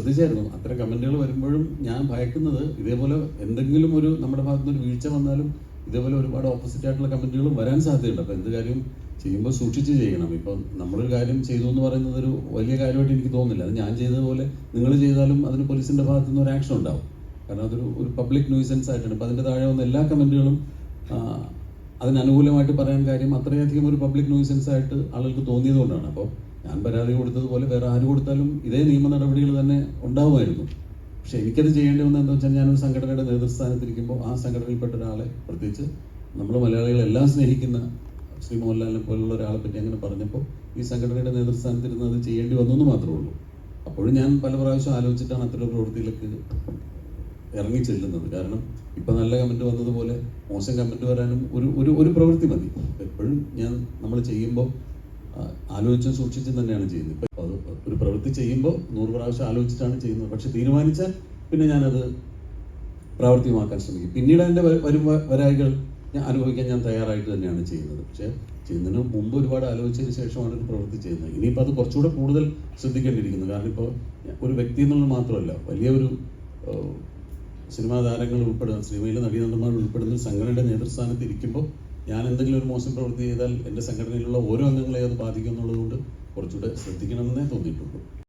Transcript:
ശ്രദ്ധിച്ചായിരുന്നു. അത്തരം കമന്റുകൾ വരുമ്പോഴും ഞാൻ ഭയക്കുന്നത് ഇതേപോലെ എന്തെങ്കിലും ഒരു നമ്മുടെ ഭാഗത്ത് നിന്ന് ഒരു വീഴ്ച വന്നാലും ഇതേപോലെ ഒരുപാട് ഓപ്പോസിറ്റ് ആയിട്ടുള്ള കമന്റുകളും വരാൻ സാധ്യതയുണ്ട്. അപ്പോൾ എന്ത് കാര്യം ചെയ്യുമ്പോൾ സൂക്ഷിച്ച് ചെയ്യണം. ഇപ്പം നമ്മളൊരു കാര്യം ചെയ്തു എന്ന് പറയുന്നത് ഒരു വലിയ കാര്യമായിട്ട് എനിക്ക് തോന്നുന്നില്ല. അത് ഞാൻ ചെയ്തതുപോലെ നിങ്ങൾ ചെയ്താലും അതിന് പോലീസിന്റെ ഭാഗത്തു നിന്ന് ഒരു ആക്ഷൻ ഉണ്ടാവും. കാരണം അതൊരു ഒരു പബ്ലിക് ന്യൂസൻസ് ആയിട്ടാണ്. ഇപ്പം അതിന്റെ താഴെ വന്ന എല്ലാ കമന്റുകളും അതിനനുകൂലമായിട്ട് പറയാൻ കാര്യം അത്രയധികം ഒരു പബ്ലിക് ന്യൂസൻസ് ആയിട്ട് ആളുകൾക്ക് തോന്നിയതുകൊണ്ടാണ് അപ്പോൾ ഞാൻ പരാതി കൊടുത്തതുപോലെ വേറെ ആര് കൊടുത്താലും ഇതേ നിയമ നടപടികൾ തന്നെ ഉണ്ടാവുമായിരുന്നു. പക്ഷെ എനിക്കത് ചെയ്യേണ്ടി വന്നത് എന്താ വെച്ചാൽ ഞാനൊരു സംഘടനയുടെ നേതൃസ്ഥാനത്തിരിക്കുമ്പോൾ ആ സംഘടനയിൽപ്പെട്ട ഒരാളെ പ്രത്യേകിച്ച് നമ്മൾ മലയാളികളെല്ലാം സ്നേഹിക്കുന്ന ശ്രീ മോഹൻലാലിനെ പോലുള്ള ഒരാളെ പറ്റി അങ്ങനെ പറഞ്ഞപ്പോൾ ഈ സംഘടനയുടെ നേതൃസ്ഥാനത്തിരുന്ന് അത് ചെയ്യേണ്ടി വന്നു എന്ന് മാത്രമേ ഉള്ളൂ. അപ്പോഴും ഞാൻ പല പ്രാവശ്യം ആലോചിച്ചിട്ടാണ് അത്തരം പ്രവൃത്തിയിലേക്ക് ഇറങ്ങി ചെല്ലുന്നത്. കാരണം ഇപ്പം നല്ല കമന്റ് വന്നതുപോലെ മോശം കമന്റ് വരാനും ഒരു ഒരു ഒരു പ്രവൃത്തി മതി. എപ്പോഴും ഞാൻ നമ്മൾ ചെയ്യുമ്പോൾ ആലോചിച്ചും സൂക്ഷിച്ചും തന്നെയാണ് ചെയ്യുന്നത്. ഇപ്പൊ അത് ഒരു പ്രവൃത്തി ചെയ്യുമ്പോൾ നൂറ് പ്രാവശ്യം ആലോചിച്ചിട്ടാണ് ചെയ്യുന്നത്. പക്ഷെ തീരുമാനിച്ചാൽ പിന്നെ ഞാനത് പ്രാവർത്തികമാക്കാൻ ശ്രമിക്കും. പിന്നീട് അതിന്റെ വരും വരായികൾ ഞാൻ അനുഭവിക്കാൻ ഞാൻ തയ്യാറായിട്ട് തന്നെയാണ് ചെയ്യുന്നത്. പക്ഷെ ചെയ്യുന്നതിന് മുമ്പ് ഒരുപാട് ആലോചിച്ചതിന് ശേഷമാണ് ഒരു പ്രവൃത്തി ചെയ്യുന്നത്. ഇനിയിപ്പോൾ അത് കുറച്ചുകൂടെ കൂടുതൽ ശ്രദ്ധിക്കേണ്ടിയിരിക്കുന്നു. കാരണം ഇപ്പോൾ ഒരു വ്യക്തി എന്നുള്ളത് മാത്രമല്ല വലിയൊരു സിനിമാ താരങ്ങൾ ഉൾപ്പെടുന്ന സിനിമയിലെ നടീനടന്മാർ ഉൾപ്പെടുന്ന സംഘടനയുടെ നേതൃസ്ഥാനത്ത് ഇരിക്കുമ്പോൾ ഞാൻ എന്തെങ്കിലും ഒരു മോശം പ്രവൃത്തി ചെയ്താൽ എന്റെ സംഘടനയിലുള്ള ഓരോ അംഗങ്ങളെ അത് ബാധിക്കും കുറച്ചുകൂടെ ശ്രദ്ധിക്കണമെന്നേ തോന്നിയിട്ടുള്ളൂ.